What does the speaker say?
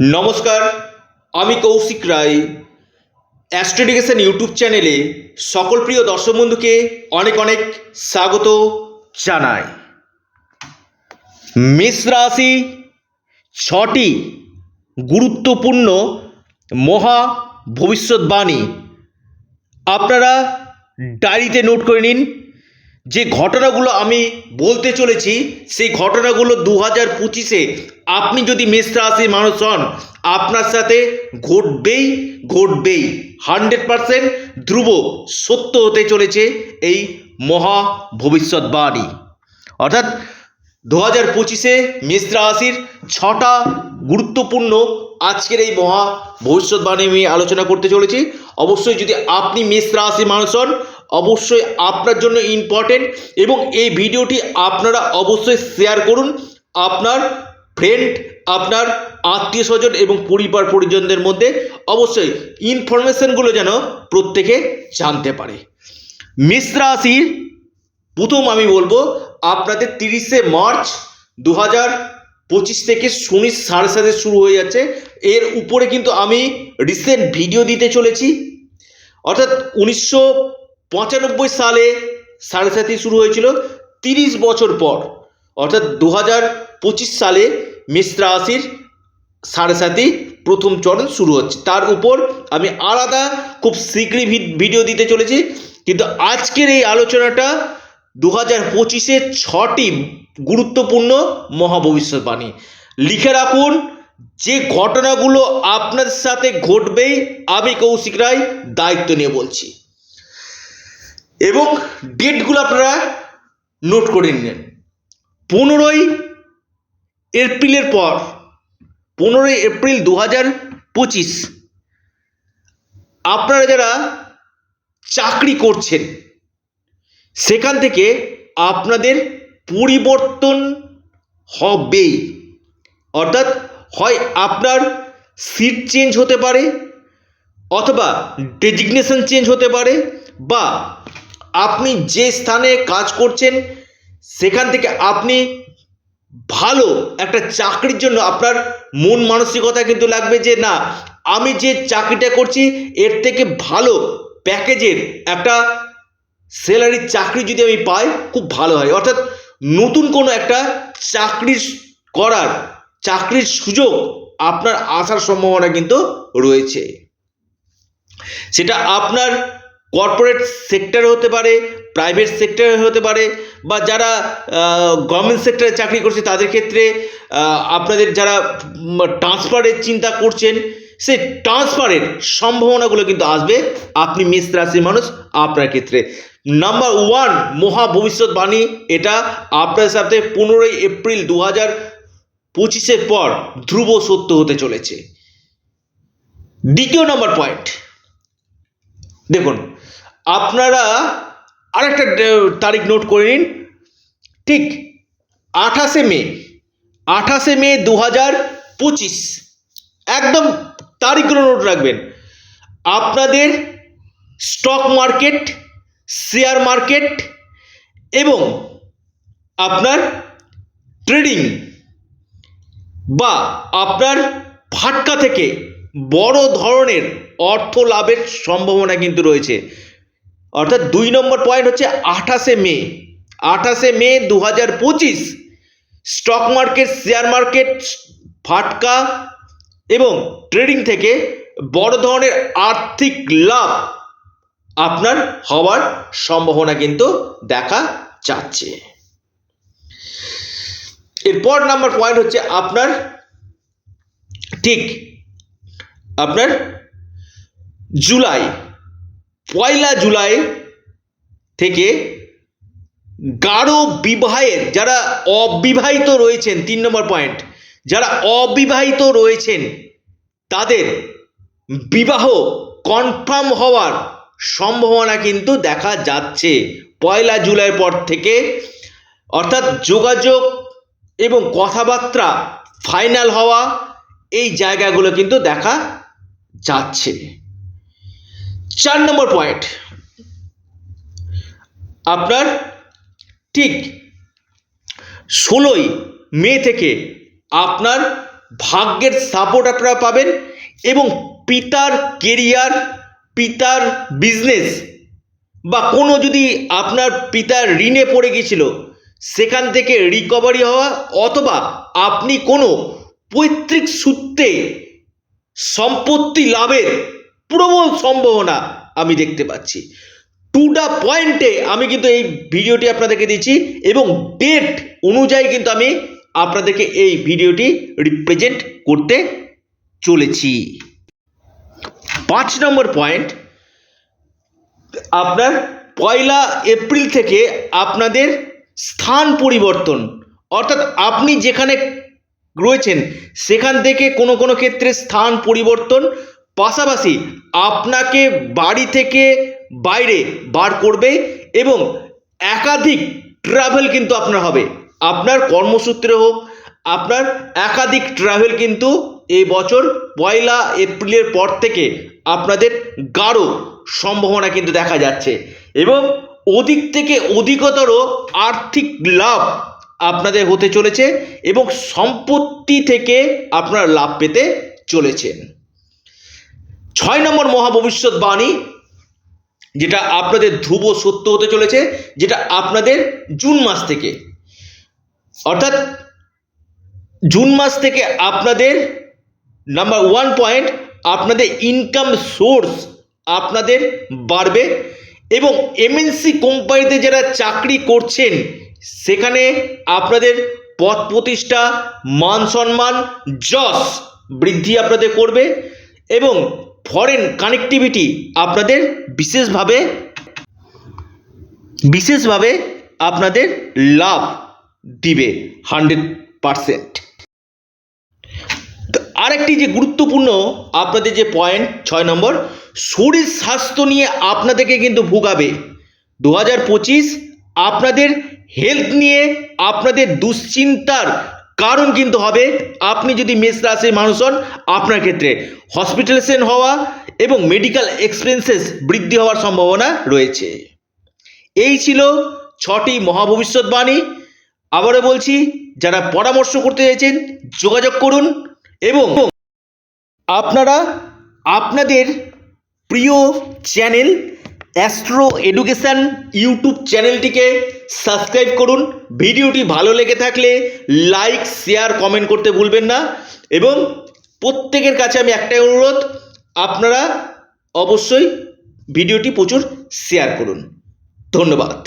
নমস্কার, আমি কৌশিক রায়। অ্যাস্ট্রোডিকেশন ইউটিউব চ্যানেলে সকল প্রিয় দর্শক বন্ধুকে অনেক অনেক স্বাগত জানাই। মেষ রাশি ছটি গুরুত্বপূর্ণ মহা ভবিষ্যৎবাণী। আপনারা ডায়েরিতে নোট করে নিন। যে ঘটনাগুলো আমি বলতে চলেছি, সেই ঘটনাগুলো দু হাজার পঁচিশে আপনি যদি মেষ রাশির মানুষ হন, আপনার সাথে ঘটবেই ঘটবেই। হান্ড্রেড পারসেন্ট ধ্রুব সত্য হতে চলেছে এই মহা ভবিষ্যৎবাণী। অর্থাৎ দু হাজার পঁচিশে মেষ রাশির ছটা গুরুত্বপূর্ণ আজকের এই মহা ভবিষ্যৎবাণী আমি আলোচনা করতে চলেছি। অবশ্যই যদি আপনি মেষ রাশির মানুষ হন অবশ্যই আপনার জন্য ইম্পর্টেন্ট এবং এই ভিডিওটি আপনারা অবশ্যই শেয়ার করুন। আপনার ফ্রেন্ড আপনার আত্মীয় স্বজন এবং পরিবার পরিজনদের মধ্যে অবশ্যই ইনফরমেশনগুলো যেন প্রত্যেকে জানতে পারে। মেষ রাশির প্রথম আমি বলব, আপনাদের তিরিশে মার্চ দু হাজার পঁচিশ থেকে শনি সাড়ে সাথে শুরু হয়ে যাচ্ছে। এর উপরে কিন্তু আমি রিসেন্ট ভিডিও দিতে চলেছি। অর্থাৎ উনিশশো পঁচানব্বই সালে সাড়ে সাথে শুরু হয়েছিল, তিরিশ বছর পর। অর্থাৎ দু হাজার পঁচিশ সালে মেষ রাশির সাড়ে সাথে প্রথম চরণ শুরু হচ্ছে। তার উপর আমি আলাদা খুব শীঘ্রই ভিডিও দিতে চলেছি। কিন্তু আজকের এই আলোচনাটা দু হাজার পঁচিশে ছটি গুরুত্বপূর্ণ মহাভবিষ্যৎবাণী। লিখে রাখুন, যে ঘটনাগুলো আপনার সাথে ঘটবেই, আমি কৌশিক রায় দায়িত্ব নিয়ে বলছি। এবং ডেটগুলো আপনারা নোট করে নিন পনেরোই এপ্রিলের পর, পনেরোই এপ্রিল দু হাজার পঁচিশ, আপনারা যারা চাকরি করছেন, সেখান থেকে আপনাদের পরিবর্তন হবেই। অর্থাৎ হয় আপনার সিট চেঞ্জ হতে পারে, অথবা ডেজিগনেশন চেঞ্জ হতে পারে, বা আপনি যে স্থানে কাজ করছেন, সেখান থেকে আপনি ভালো একটা চাকরির জন্য আপনার মন মানসিকতা কিন্তু লাগবে যে, না, আমি যে চাকরিটা করছি, এর থেকে ভালো প্যাকেজের একটা স্যালারির চাকরি যদি আমি পাই, খুব ভালো হয়। অর্থাৎ নতুন কোনো একটা চাকরি করার, চাকরির সুযোগ আপনার আসার সম্ভাবনা কিন্তু রয়েছে। সেটা আপনার কর্পোরেট সেক্টরে হতে পারে প্রাইভেট সেক্টরে হতে পারে, বা যারা গভর্নমেন্ট সেক্টরে চাকরি করছে, তাদের ক্ষেত্রে আপনাদের যারা ট্রান্সফারের চিন্তা করছেন, সেই ট্রান্সফারের সম্ভাবনাগুলো কিন্তু আসবে। আপনি মেষ রাশির মানুষ, আপনার ক্ষেত্রে। নাম্বার ওয়ান মহা ভবিষ্যৎবাণী, এটা আপনার সাথে পনেরোই এপ্রিল দু হাজার পঁচিশের পর ধ্রুব সত্য হতে চলেছে। দ্বিতীয় নম্বর পয়েন্ট দেখুন আপনারা আরেকটা তারিখ নোট করে নিন। ঠিক আঠাশে মে আঠাশে মে দু হাজার পঁচিশ। একদম তারিখগুলো নোট রাখবেন। আপনাদের স্টক মার্কেট শেয়ার মার্কেট এবং আপনার ট্রেডিং বা আপনার ফাটকা থেকে বড় ধরনের অর্থ লাভের সম্ভাবনা কিন্তু রয়েছে। অর্থাৎ দুই নম্বর পয়েন্ট হচ্ছে আঠাশে মে। আঠাশে মে দু হাজার পঁচিশ স্টক মার্কেট শেয়ার মার্কেট ফাটকা এবং ট্রেডিং থেকে বড় ধরনের আর্থিক লাভ আপনার হওয়ার সম্ভাবনা কিন্তু দেখা যাচ্ছে। এরপর নাম্বার পয়েন্ট হচ্ছে আপনার ঠিক আপনার জুলাই। পয়লা জুলাই থেকে গাঢ় বিবাহের, যারা অবিবাহিত রয়েছেন, তিন নম্বর পয়েন্ট যারা অবিবাহিত রয়েছেন, তাদের বিবাহ কনফার্ম হওয়ার সম্ভাবনা কিন্তু দেখা যাচ্ছে। পয়লা জুলাই পর থেকে, অর্থাৎ যোগাযোগ এবং কথাবার্তা ফাইনাল হওয়া এই জায়গাগুলো কিন্তু দেখা যাচ্ছে। চার নম্বর পয়েন্ট আপনার ঠিক ষোলোই মে থেকে আপনার ভাগ্যের সাপোর্ট আপনারা পাবেন এবং পিতার কেরিয়ার পিতার বিজনেস বা কোনো যদি আপনার পিতার ঋণে পড়ে গিয়েছিল, সেখান থেকে রিকভারি হওয়া অথবা আপনি কোনো পৈতৃক সূত্রে সম্পত্তি লাভের প্রবল সম্ভাবনা আমি দেখতে পাচ্ছি। টু দা পয়েন্টে আমি কিন্তু এই ভিডিওটি আপনাদেরকে দিচ্ছি এবং ডেট অনুযায়ী কিন্তু আমি আপনাদেরকে এই ভিডিওটি রিপ্রেজেন্ট করতে চলেছি। পাঁচ নম্বর পয়েন্ট আপনার পয়লা এপ্রিল থেকে আপনাদের স্থান পরিবর্তন। অর্থাৎ আপনি যেখানে রয়েছেন, সেখান থেকে কোনো কোনো ক্ষেত্রে স্থান পরিবর্তন পাশাপাশি আপনাকে বাড়ি থেকে বাইরে বার করবে এবং একাধিক ট্রাভেল কিন্তু আপনার হবে। আপনার কর্মসূত্রে হোক, আপনার একাধিক ট্রাভেল কিন্তু এই বছর পয়লা এপ্রিলের পর থেকে আপনাদের গাঢ় সম্ভাবনা কিন্তু দেখা যাচ্ছে এবং ওদিক থেকে অধিকতর আর্থিক লাভ আপনাদের হতে চলেছে এবং সম্পত্তি থেকে আপনারা লাভ পেতে চলেছেন। ছয় নম্বর মহাভবিষ্যৎবাণী, যেটা আপনাদের ধ্রুব সত্য হতে চলেছে, যেটা আপনাদের জুন মাস থেকে। অর্থাৎ জুন মাস থেকে আপনাদের নাম্বার ওয়ান পয়েন্ট আপনাদের ইনকাম সোর্স আপনাদের বাড়বে এবং এমএনসি কোম্পানিতে যারা চাকরি করছেন, সেখানে আপনাদের পদ প্রতিষ্ঠা, মান সম্মান, যশ বৃদ্ধি আপনাদের করবে এবং ফরেন কানেক্টিভিটি আপনাদের বিশেষভাবে বিশেষভাবে আপনাদের লাভ দিবে হান্ড্রেড পারসেন্ট আরেকটি যে গুরুত্বপূর্ণ আপনাদের যে পয়েন্ট ছয় নম্বর, শরীর স্বাস্থ্য নিয়ে আপনাদেরকে কিন্তু ভুগাবে। দু হাজার পঁচিশ আপনাদের হেলথ নিয়ে আপনাদের দুশ্চিন্তার কারণ কিন্তু হবে, আপনি যদি মেষ রাশির মানুষ হন, আপনার ক্ষেত্রে হসপিটালাইজেশন হওয়া এবং মেডিকেল এক্সপেন্সেস বৃদ্ধি হওয়ার সম্ভাবনা রয়েছে। এই ছিল ছটি মহাভবিষ্যৎবাণী। আবারও বলছি, যারা পরামর্শ করতে চাইছেন, যোগাযোগ করুন এবং আপনারা আপনাদের প্রিয় চ্যানেল অ্যাস্ট্রো এডুকেশান ইউটিউব চ্যানেলটিকে সাবস্ক্রাইব করুন। ভিডিওটি ভালো লেগে থাকলে লাইক, শেয়ার, কমেন্ট করতে ভুলবেন না। এবং প্রত্যেকের কাছে আমি একটাই অনুরোধ, আপনারা অবশ্যই ভিডিওটি প্রচুর শেয়ার করুন। ধন্যবাদ।